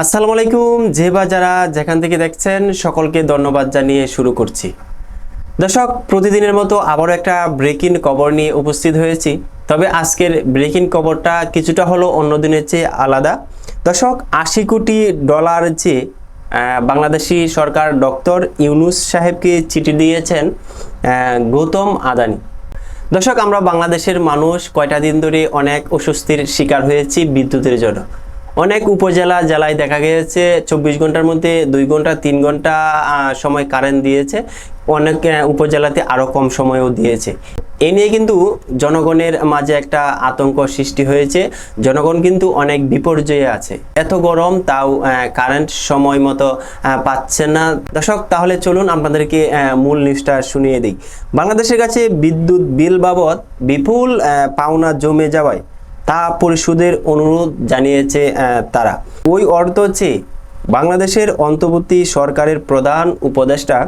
আসসালামু আলাইকুম, যে বা যারা যেখান থেকে দেখছেন, সকলকে ধন্যবাদ জানিয়ে শুরু করছি। দর্শক, প্রতিদিনের মতো আবারও একটা ব্রেকিং কবর নিয়ে উপস্থিত হয়েছি। তবে আজকের ব্রেকিং কবরটা কিছুটা হলো অন্য দিনের চেয়ে আলাদা। দর্শক, আশি কোটি ডলার যে বাংলাদেশি সরকার ডক্টর ইউনুস সাহেবকে চিঠি দিয়েছেন গৌতম আদানি। দর্শক, আমরা বাংলাদেশের মানুষ কয়টা দিন ধরে অনেক অস্বস্তির শিকার হয়েছি বিদ্যুতের জন্য। অনেক উপজেলা জেলায় দেখা গিয়েছে, চব্বিশ ঘণ্টার মধ্যে দুই ঘণ্টা, তিন ঘণ্টা সময় কারেন্ট দিয়েছে। অনেক উপজেলাতে আরও কম সময়ও দিয়েছে। এ নিয়ে কিন্তু জনগণের মাঝে একটা আতঙ্ক সৃষ্টি হয়েছে। জনগণ কিন্তু অনেক বিপর্যয়ে আছে। এত গরম, তাও কারেন্ট সময় মতো পাচ্ছে না। দর্শক, তাহলে চলুন আপনাদেরকে মূল নিউজটা শুনিয়ে দিই। বাংলাদেশের কাছে বিদ্যুৎ বিল বাবদ বিপুল পাওনা জমে যাওয়ায় তা পরিশোধের অনুরোধ জানিয়েছে তারা। ওই অর্থ চেয়ে বাংলাদেশের অন্তর্বর্তী সরকারের প্রধান উপদেষ্টা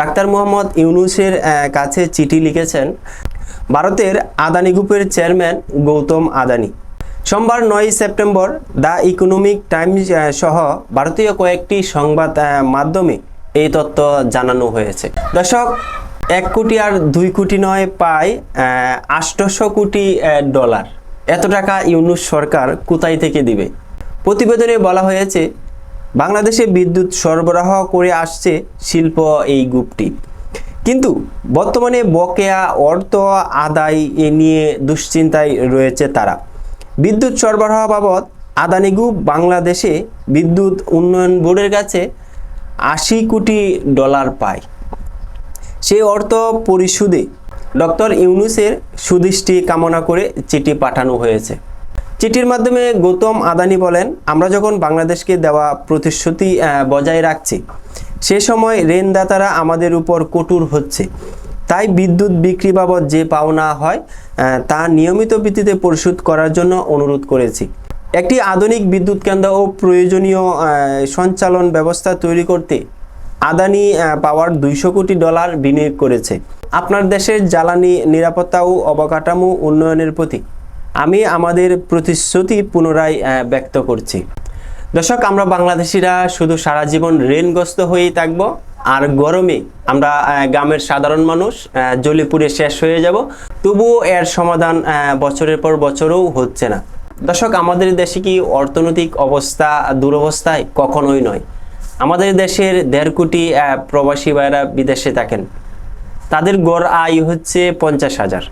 ডাক্তার মোহাম্মদ ইউনুসের কাছে চিঠি লিখেছেন, ভারতের আদানি গ্রুপের চেয়ারম্যান গৌতম আদানি। সোমবার নয় সেপ্টেম্বর দ্য ইকোনমিক টাইমস সহ ভারতীয় কয়েকটি সংবাদ মাধ্যমে এই তথ্য জানানো হয়েছে। দর্শক, এক কোটি আর দুই কোটি নয় পায় আষ্টশো কোটি ডলার। এত টাকা ইউনুস সরকার কোথায় থেকে দিবে? প্রতিবেদনে বলা হয়েছে, বাংলাদেশে বিদ্যুৎ সরবরাহ করে আসছে শিল্প এই গ্রুপটি। কিন্তু বর্তমানে বকেয়া অর্থ আদায় এ নিয়ে দুশ্চিন্তায় রয়েছে তারা। বিদ্যুৎ সরবরাহ বাবদ আদানি গ্রুপ বাংলাদেশে বিদ্যুৎ উন্নয়ন বোর্ডের কাছে আশি কোটি ডলার পায়। সেই অর্থ পরিশোধে ডক্টর ইউনুসের সুদৃষ্টি কামনা করে চিঠি পাঠানো হয়েছে। চিঠির মাধ্যমে গৌতম আদানি বলেন, আমরা যখন বাংলাদেশকে দেওয়া প্রতিশ্রুতি বজায় রাখছি, সে সময় ঋণদাতারা আমাদের উপর কঠোর হচ্ছে। তাই বিদ্যুৎ বিক্রি বাবদ যে পাওনা হয় তা নিয়মিত ভিত্তিতে পরিশোধ করার জন্য অনুরোধ করেছি। একটি আধুনিক বিদ্যুৎ কেন্দ্র ও প্রয়োজনীয় সঞ্চালন ব্যবস্থা তৈরি করতে আদানি পাওয়ার দুইশো কোটি ডলার বিনিয়োগ করেছে। আপনার দেশের জ্বালানি নিরাপত্তা ও অবকাঠামো উন্নয়নের প্রতি আমি আমাদের প্রতিশ্রুতি পুনরায় ব্যক্ত করছি। দর্শক, আমরা বাংলাদেশিরা শুধু সারা জীবন ঋণগ্রস্ত হয়েই থাকব, আর গরমে আমরা গ্রামের সাধারণ মানুষ জ্বলিপুড়ে শেষ হয়ে যাব। তবুও এর সমাধান বছরের পর বছরও হচ্ছে না। দর্শক, আমাদের দেশে কি অর্থনৈতিক অবস্থা দুরবস্থায়? কখনোই নয়। আমাদের দেশের দেড় কোটি প্রবাসী ভাইরা বিদেশে থাকেন। তাদের গড় আয় হচ্ছে পঞ্চাশ হাজার।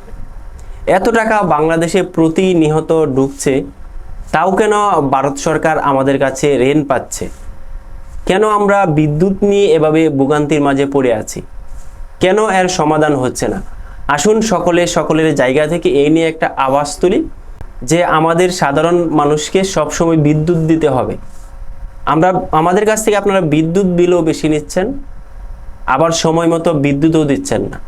এত টাকা বাংলাদেশে প্রতিনিহত ঢুকছে, তাও কেন ভারত সরকার আমাদের কাছে ঋণ পাচ্ছে? কেন আমরা বিদ্যুৎ নিয়ে এভাবে ভোগান্তির মাঝে পড়ে আছি? কেন এর সমাধান হচ্ছে না? আসুন সকলে সকলের জায়গা থেকে এই নিয়ে একটা আওয়াজ তুলি, যে আমাদের সাধারণ মানুষকে সবসময় বিদ্যুৎ দিতে হবে। আমরা, আমাদের কাছ থেকে আপনারা বিদ্যুৎ বিলও বেশি নিচ্ছেন আবার সময় মতো বিদ্যুৎও দিচ্ছেন না।